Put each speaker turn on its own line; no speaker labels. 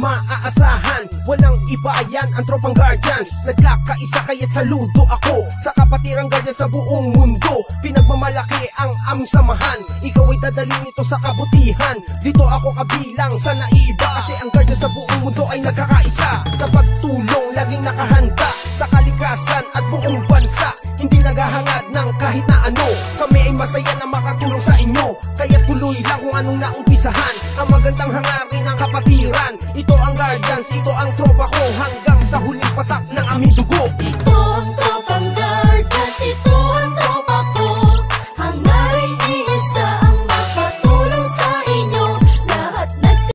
maaasahan? Walang iba yan ang tropang guardians. Nagkakaisa kaya't saludo ako Sa kapatirang guardian sa buong mundo. Pinagmamalaki ang aming samahan. Ikaw ay dadalhin ito sa kabutihan. Dito ako kabilang sa naiba. Kasi ang guardian sa buong mundo ay nagkakaisa. Sa pagtulong laging nakahanda Sa kalikasan at buong bansa. Hindi naghahangad ng kahit na ano. Kami ay masaya na makatulong sa inyo. Kaya naumpisahan Ang magandang hangarin ng kapatiran. Ito ang guardians, ito ang tropa ko. Hanggang sa huling patak ng aming dugo.
Ito ang